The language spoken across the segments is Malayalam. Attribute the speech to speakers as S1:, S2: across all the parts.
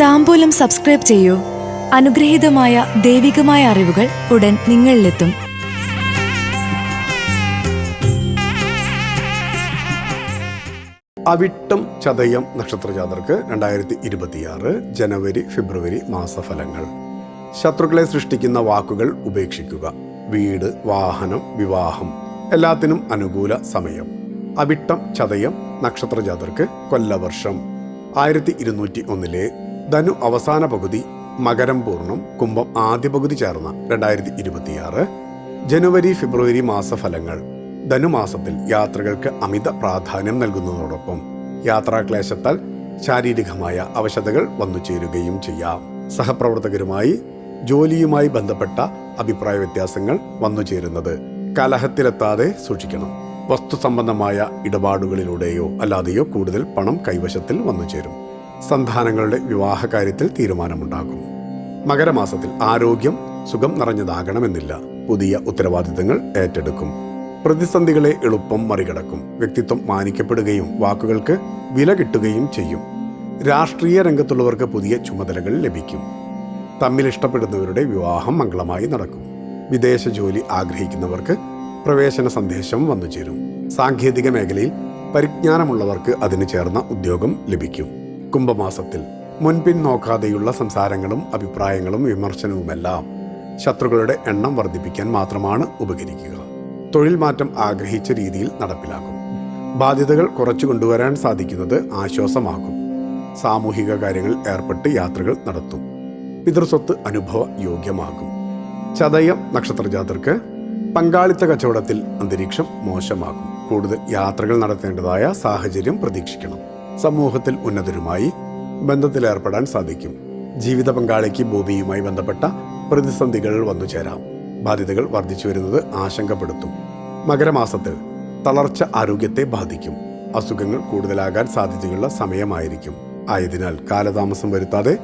S1: താമ്പൂലം സബ്സ്ക്രൈബ് ചെയ്യൂ. അനുഗ്രഹീതമായ ദൈവികമായ അറിവുകൾ ഉടൻ നിങ്ങളിലെത്തും.
S2: അവിട്ടം ചതയം നക്ഷത്രജാതർക്ക് രണ്ടായിരത്തി ഇരുപത്തിയാറ് ജനുവരി ഫെബ്രുവരി മാസഫലങ്ങൾ. ശത്രുക്കളെ സൃഷ്ടിക്കുന്ന വാക്കുകൾ ഉപേക്ഷിക്കുക. വീട് വാഹനം വിവാഹം. എല്ലാത്തിനും അനുകൂല സമയം. അവിട്ടം ചതയം നക്ഷത്രജാതർക്ക് കൊല്ലവർഷം. ആയിരത്തി ഇരുന്നൂറ്റി ഒന്നിലെ ധനു അവസാന പകുതി മകരം പൂർണം കുംഭം ആദ്യ പകുതി ചേർന്ന രണ്ടായിരത്തി ഇരുപത്തിയാറ് ജനുവരി ഫെബ്രുവരി മാസഫലങ്ങൾ. ധനുമാസത്തിൽ യാത്രകൾക്ക് അമിത പ്രാധാന്യം നൽകുന്നതോടൊപ്പം യാത്രാക്ലേശത്താൽ ശാരീരികമായ അവശതകൾ വന്നു ചേരുകയും ചെയ്യാം. സഹപ്രവർത്തകരുമായി ജോലിയുമായി ബന്ധപ്പെട്ട അഭിപ്രായ വ്യത്യാസങ്ങൾ വന്നു ചേരുന്നത് കലഹത്തിലെത്താതെ സൂക്ഷിക്കണം. വസ്തു സംബന്ധമായ ഇടപാടുകളിലൂടെയോ അല്ലാതെയോ കൂടുതൽ പണം കൈവശത്തിൽ വന്നു ചേരും. സന്താനങ്ങളുടെ വിവാഹകാര്യത്തിൽ തീരുമാനമുണ്ടാകും. മകരമാസത്തിൽ ആരോഗ്യം സുഖം നിറഞ്ഞതാകണമെന്നില്ല. പുതിയ ഉത്തരവാദിത്തങ്ങൾ ഏറ്റെടുക്കും. പ്രതിസന്ധികളെ എളുപ്പം മറികടക്കും. വ്യക്തിത്വം മാനിക്കപ്പെടുകയും വാക്കുകൾക്ക് വില കിട്ടുകയും ചെയ്യും. രാഷ്ട്രീയ രംഗത്തുള്ളവർക്ക് പുതിയ ചുമതലകൾ ലഭിക്കും. തമ്മിൽ ഇഷ്ടപ്പെടുന്നവരുടെ വിവാഹം മംഗളമായി നടക്കും. വിദേശ ജോലി ആഗ്രഹിക്കുന്നവർക്ക് പ്രവേശന സന്ദേശം വന്നു ചേരും സാങ്കേതിക മേഖലയിൽ പരിജ്ഞാനമുള്ളവർക്ക് അതിന് ചേർന്ന ഉദ്യോഗം ലഭിക്കും. കുംഭമാസത്തിൽ മുൻപിൻ നോക്കാതെയുള്ള സംസാരങ്ങളും അഭിപ്രായങ്ങളും വിമർശനവുമെല്ലാം ശത്രുക്കളുടെ എണ്ണം വർദ്ധിപ്പിക്കാൻ മാത്രമാണ് ഉപകരിക്കുക. തൊഴിൽ മാറ്റം ആഗ്രഹിച്ച രീതിയിൽ നടപ്പിലാക്കും. ബാധ്യതകൾ കുറച്ചു കൊണ്ടുവരാൻ സാധിക്കുന്നത് ആശ്വാസമാകും സാമൂഹിക കാര്യങ്ങൾ ഏർപ്പെട്ട് യാത്രകൾ നടത്തും. പിതൃസ്വത്ത് അനുഭവ യോഗ്യമാകും ചതയം നക്ഷത്രജാതർക്ക് പങ്കാളിത്ത കച്ചവടത്തിൽ അന്തരീക്ഷം മോശമാകും കൂടുതൽ യാത്രകൾ നടത്തേണ്ടതായ സാഹചര്യം പ്രതീക്ഷിക്കണം. സമൂഹത്തിൽ ഉന്നതരുമായി ബന്ധത്തിലേർപ്പെടാൻ സാധിക്കും. ജീവിത പങ്കാളിക്ക് ഭൂമിയുമായി ബന്ധപ്പെട്ട പ്രതിസന്ധികൾ വന്നു ചേരാം. ബാധ്യതകൾ വർദ്ധിച്ചു വരുന്നത് ആശങ്കപ്പെടുത്തും. മകരമാസത്തിൽ തളർച്ച ആരോഗ്യത്തെ ബാധിക്കും. അസുഖങ്ങൾ കൂടുതലാകാൻ സാധ്യതയുള്ള സമയമായിരിക്കും. ആയതിനാൽ കാലതാമസം വരുത്താതെ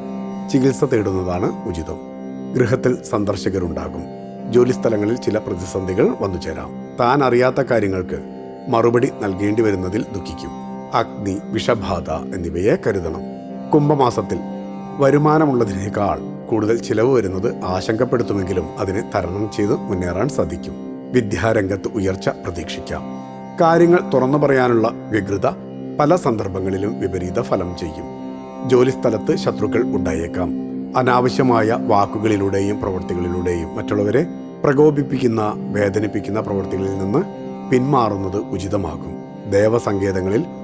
S2: ചികിത്സ തേടുന്നതാണ് ഉചിതം. ഗൃഹത്തിൽ സന്ദർശകരുണ്ടാകും. ജോലിസ്ഥലങ്ങളിൽ ചില പ്രതിസന്ധികൾ വന്നു ചേരാം. താൻ അറിയാത്ത കാര്യങ്ങൾക്ക് മറുപടി നൽകേണ്ടി വരുന്നതിൽ ദുഃഖിക്കും. അഗ്നി വിഷബാധ എന്നിവയെ കരുതണം. കുംഭമാസത്തിൽ വരുമാനമുള്ളതിനേക്കാൾ കൂടുതൽ ചിലവ് വരുന്നത് ആശങ്കപ്പെടുത്തുമെങ്കിലും അതിനെ തരണം ചെയ്ത് മുന്നേറാൻ സാധിക്കും. വിദ്യാരംഗത്ത് ഉയർച്ച പ്രതീക്ഷിക്കാം. കാര്യങ്ങൾ തുറന്നു പറയാനുള്ള വ്യഗ്രത പല സന്ദർഭങ്ങളിലും വിപരീത ഫലം ചെയ്യും. ജോലിസ്ഥലത്ത് ശത്രുക്കൾ ഉണ്ടായേക്കാം. അനാവശ്യമായ വാക്കുകളിലൂടെയും പ്രവൃത്തികളിലൂടെയും മറ്റുള്ളവരെ പ്രകോപിപ്പിക്കുന്ന വേദനിപ്പിക്കുന്ന പ്രവൃത്തികളിൽ നിന്ന് പിന്മാറുന്നത് ഉചിതമാകും. ദേവസങ്കേതങ്ങളിൽ